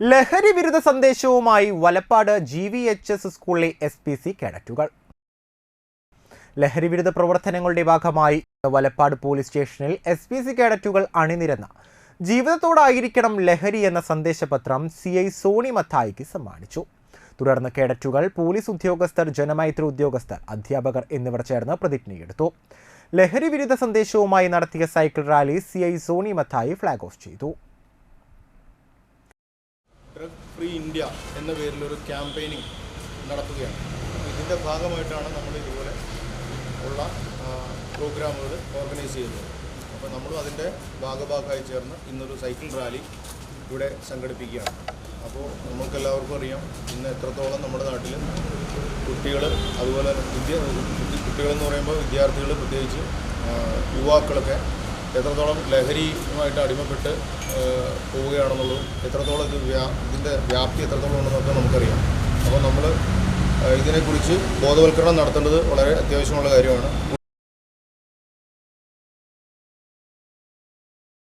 ലഹരി വിരുദ്ധ സന്ദേശവുമായി Valappad G V H S സ്കൂളിലെ എസ് പി സി കേഡറ്റുകൾ. ലഹരി വിരുദ്ധ പ്രവർത്തനങ്ങളുടെ ഭാഗമായി വലപ്പാട് പോലീസ് സ്റ്റേഷനിൽ എസ് പി സി കേഡറ്റുകൾ അണിനിരന്ന ജീവിതത്തോടായിരിക്കണം ലഹരി എന്ന സന്ദേശപത്രം സി ഐ സോണി മത്തായിക്ക് സമ്മാനിച്ചു. തുടർന്ന് കേഡറ്റുകൾ പോലീസ് ഉദ്യോഗസ്ഥർ ജനമൈത്രി ഉദ്യോഗസ്ഥർ അധ്യാപകർ എന്നിവർ ചേർന്ന് പ്രതിജ്ഞയെടുത്തു. ലഹരി വിരുദ്ധ സന്ദേശവുമായി നടത്തിയ cycle rally C I Soni Mathai flag off ചെയ്തു. ഫ്രീ ഇന്ത്യ എന്ന പേരിലൊരു ക്യാമ്പയിനിങ് നടത്തുകയാണ്. ഇതിന്റെ ഭാഗമായിട്ടാണ് നമ്മൾ ഇതുപോലെ ഉള്ള പ്രോഗ്രാമുകൾ ഓർഗനൈസ് ചെയ്യുന്നത്. അപ്പോൾ നമ്മളും അതിന്റെ ഭാഗഭാഗമായി ചേർന്ന് ഇന്നൊരു സൈക്കിൾ റാലി ഇവിടെ സംഘടിപ്പിക്കുകയാണ്. അപ്പോൾ നമുക്കെല്ലാവർക്കും അറിയാം ഇന്ന് എത്രത്തോളം നമ്മുടെ നാട്ടിൽ കുട്ടികൾ അതുപോലെ വിദ്യ കുട്ടികളെന്ന് പറയുമ്പോൾ വിദ്യാർത്ഥികൾ പ്രത്യേകിച്ച് യുവാക്കളൊക്കെ എത്രത്തോളം ലഹരിയുമായിട്ട് അടിമപ്പെട്ട് പോവുകയാണെന്നുള്ളതും എത്രത്തോളം ഇത് വ്യാ ഇതിന്റെ വ്യാപ്തി എത്രത്തോളം ഉണ്ടെന്നൊക്കെ നമുക്കറിയാം. അപ്പോൾ നമ്മൾ ഇതിനെക്കുറിച്ച് ബോധവൽക്കരണം നടത്തേണ്ടത് വളരെ അത്യാവശ്യമുള്ള കാര്യമാണ്.